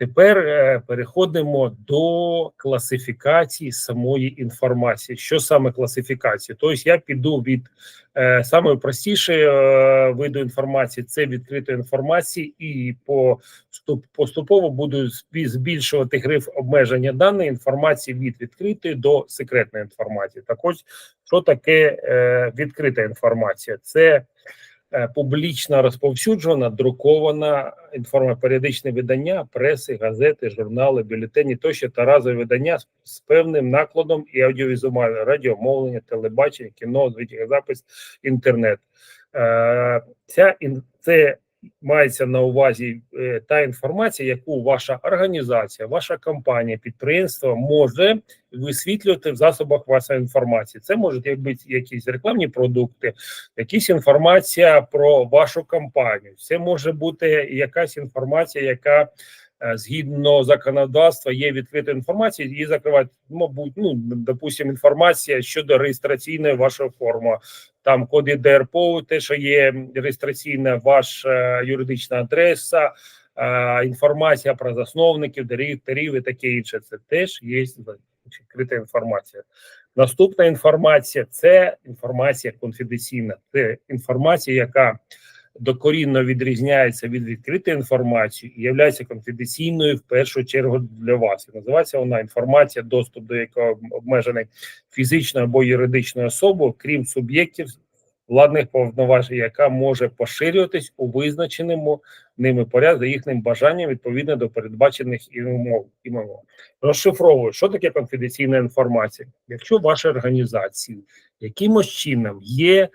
Тепер е, переходимо до класифікації самої інформації. Що саме класифікація? Тобто я піду від е, самої простішої е, виду інформації, це відкритої інформації, і по поступово буду збі- збільшувати гриф обмеження даної інформації від відкритої до секретної інформації. Так ось, що таке відкрита інформація? Це публічно розповсюджена, друкована інформація, періодичне видання, преси, газети, журнали, бюлетені тощо та разові видання з, певним накладом і аудіовізуальне радіомовлення, телебачення, кіно, звітозапис, інтернет. Е, ця це мається на увазі е, та інформація, яку ваша організація, ваша компанія, підприємство може висвітлювати в засобах масової інформації. Це можуть бути якісь рекламні продукти, якісь інформація про вашу компанію. Це може бути якась інформація, яка згідно законодавства є відкритою інформацією, її закривають, мабуть, ну допустимо, інформація щодо реєстраційної вашої форми. Там коди ДРПО, те, що є реєстраційна ваша юридична адреса, е, інформація про засновників, директорів і таке інше. Це теж є відкрита інформація. Наступна інформація це інформація конфіденційна. Це інформація, яка докорінно відрізняється від відкритої інформації і є конфіденційною в першу чергу для вас. І називається вона інформація, доступ до якого обмежений фізичною або юридичною особою, крім суб'єктів владних повноважень, яка може поширюватись у визначеному ними порядку за їхнім бажанням відповідно до передбачених і умов і. Розшифровую, що таке конфіденційна інформація. Якщо в вашій організації якимось чином є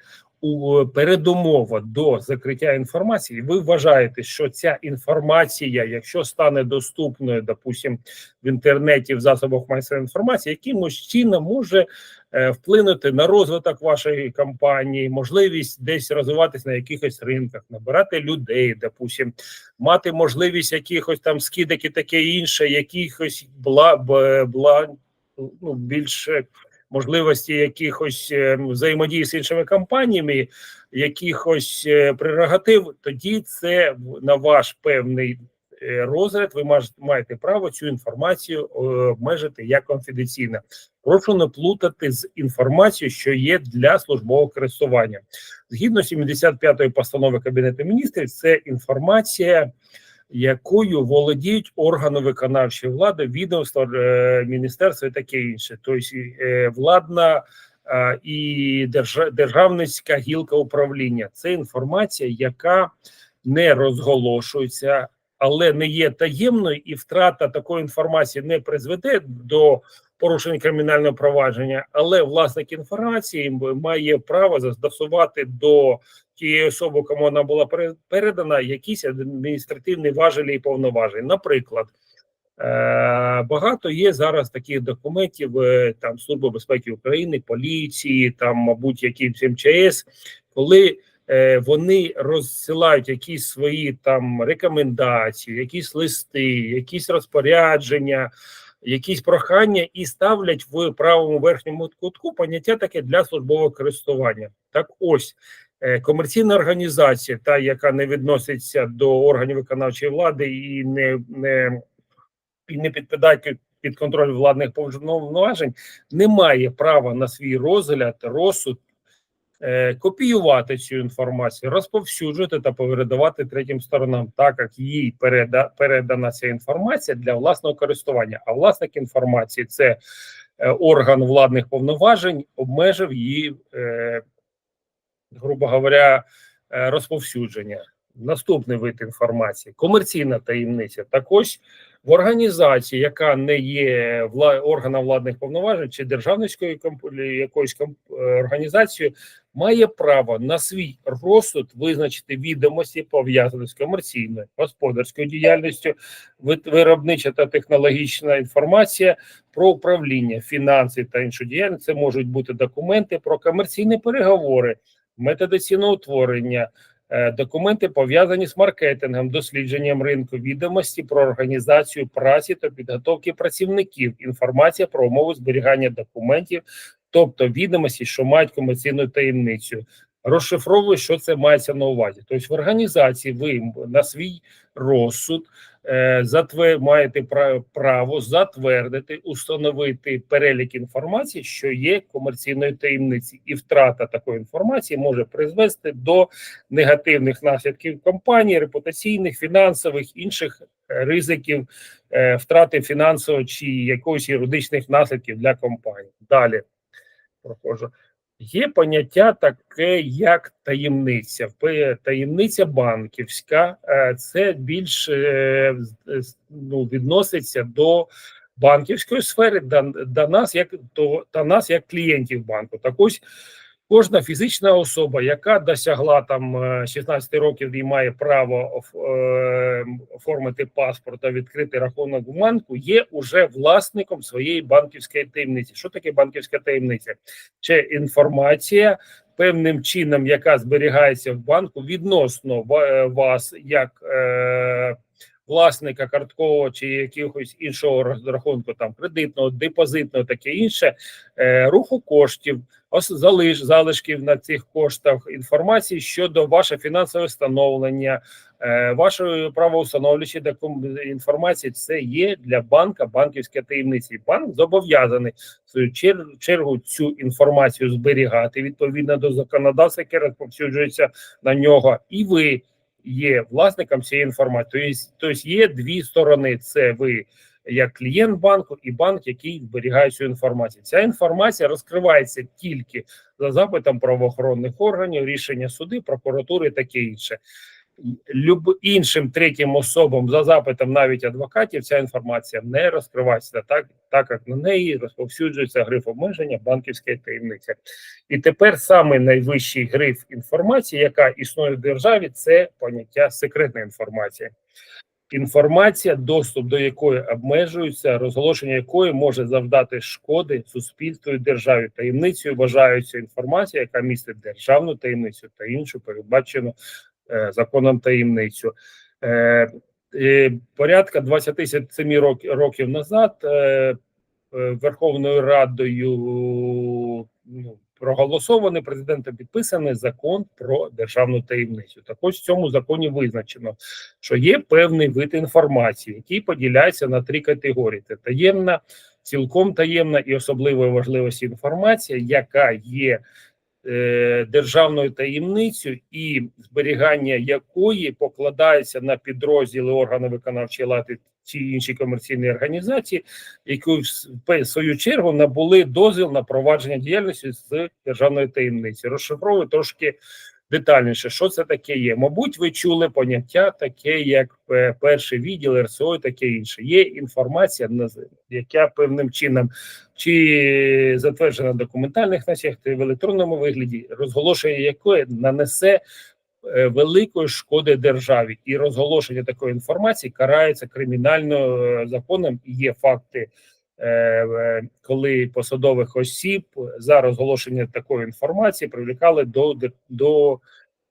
передумова до закриття інформації, ви вважаєте, що ця інформація, якщо стане доступною, допустим, в інтернеті в засобах масової інформації, якимось чином може е, вплинути на розвиток вашої компанії, можливість десь розвиватися на якихось ринках, набирати людей, допустим, мати можливість якихось там скидок і таке інше, якихось бла, бла ну, більше можливості якихось е, взаємодії з іншими компаніями, якихось е, прерогатив, тоді це на ваш певний е, розгляд. Ви маєте право цю інформацію обмежити як конфіденційно. Прошу не плутати з інформацією, що є для службового користування. Згідно 75-ї постанови Кабінету міністрів, це інформація якою володіють органи виконавчої влади, відомства, е, міністерства і таке інше. Тобто е, владна е, і державницька гілка управління це інформація, яка не розголошується, але не є таємною, і втрата такої інформації не призведе до порушення кримінального провадження, але власник інформації має право застосувати до тієї особи, кому вона була пере- передана, якісь адміністративні важелі і повноваження. Наприклад, е, багато є зараз таких документів е, там Служби безпеки України, поліції, там, мабуть, якимсь МЧС, коли е, вони розсилають якісь свої там рекомендації, якісь листи, якісь розпорядження. Якісь прохання і ставлять в правому верхньому кутку поняття таке для службового користування. Так ось комерційна організація, та яка не відноситься до органів виконавчої влади і не, не, і не підпадає під- контроль владних повноважень, не має права на свій розгляд, розсуд е, копіювати цю інформацію, розповсюджувати та передавати третім сторонам, так як їй переда, передана ця інформація для власного користування. А власник інформації це е, орган владних повноважень, обмежив її, е, грубо говоря, е, розповсюдження. Наступний вид інформації комерційна таємниця. Так ось в організації, яка не є вла... органом владних повноважень чи державницькою комп... якоюсь комп... е, організацією, має право на свій розсуд визначити відомості, пов'язані з комерційною господарською діяльністю, виробнича та технологічна інформація про управління, фінанси та іншу діяльність. Це можуть бути документи про комерційні переговори, методи ціноутворення. е, Документи пов'язані з маркетингом, дослідженням ринку, відомості про організацію праці та підготовки працівників, інформація про умови зберігання документів, тобто відомості, що мають комерційну таємницю. Розшифровую, що це мається на увазі. Тобто, в організації ви на свій розсуд е, затвер... маєте пра- право затвердити, установити перелік інформації, що є комерційною таємниці, і втрата такої інформації може призвести до негативних наслідків компанії, репутаційних, фінансових інших е, ризиків, е, втрати фінансового чи якогось юридичних наслідків для компанії. Далі проходжу. Є поняття таке, як таємниця. Таємниця банківська е, це більш е, ну, відноситься до банківської сфери, до, до нас як до та нас як клієнтів банку. Так ось кожна фізична особа, яка досягла там е, 16 років і має право е, оформити паспорт та відкрити рахунок в банку, є уже власником своєї банківської таємниці. Що таке банківська таємниця? Це інформація певним чином, яка зберігається в банку відносно е, вас як е, власника карткового чи якогось іншого розрахунку, там кредитного, депозитного, таке інше, е, руху коштів, залиш, залишків на цих коштах, інформації щодо вашого фінансового становлення, е, вашої правоустановлюючої інформації. Це є для банка банківська таємниця. І банк зобов'язаний в свою чер- чергу цю інформацію зберігати відповідно до законодавства, яке розповсюджується на нього, і ви є власником цієї інформації. Тобто є дві сторони: це ви як клієнт банку і банк, який зберігає цю інформацію. Ця інформація розкривається тільки за запитом правоохоронних органів, рішення суди, прокуратури, таке інше. Люб іншим третім особам за запитом навіть адвокатів ця інформація не розкривається так, так як на неї розповсюджується гриф обмеження банківської таємниці. І тепер саме найвищий гриф інформації, яка існує в державі, це поняття секретна інформація. Інформація, доступ до якої обмежується, розголошення якої може завдати шкоди суспільству і державі. Таємницею вважається інформація, яка містить державну таємницю та іншу передбачену е, законом таємницю. Е, порядка 27 років, назад е, Верховною Радою ну, проголосований президентом підписаний закон про державну таємницю. Так ось в цьому законі визначено, що є певний вид інформації, який поділяється на три категорії: це таємна, цілком таємна і особливої важливості інформація, яка є е, державною таємницею, і зберігання якої покладається на підрозділи органи виконавчої влади чи інші комерційні організації, які в свою чергу набули дозвіл на провадження діяльності з державної таємниці. Розшифровую трошки детальніше, що це таке є. Мабуть, ви чули поняття таке, як е, перший відділ РСО і таке інше. Є інформація, яка певним чином чи затверджена в документальних носіях, чи в електронному вигляді, розголошення якої нанесе великої шкоди державі, і розголошення такої інформації карається кримінально е, законом. Є факти, е, е, коли посадових осіб за розголошення такої інформації привлекали до до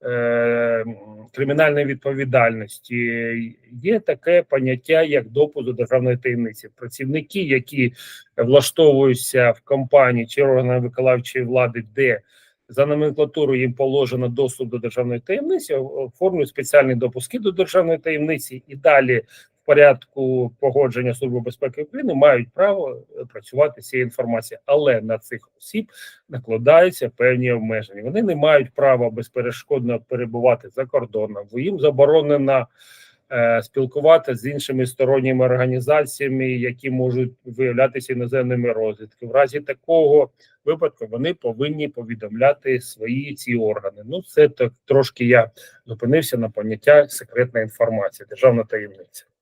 е, кримінальної відповідальності. Є таке поняття, як допуск до державної таємниці. Працівники, які влаштовуються в компанії чи органах виконавчої влади, де за номенклатурою їм положено доступ до державної таємниці, оформлюють спеціальні допуски до державної таємниці. І далі в порядку погодження Служби безпеки України мають право е, працювати з цією інформацією, але на цих осіб накладаються певні обмеження. Вони не мають права безперешкодно перебувати за кордоном, бо їм заборонено е, спілкуватися з іншими сторонніми організаціями, які можуть виявлятися іноземними розвідки. В разі такого випадку вони повинні повідомляти свої ці органи. Ну, це так трошки я зупинився на поняття секретна інформація, державна таємниця.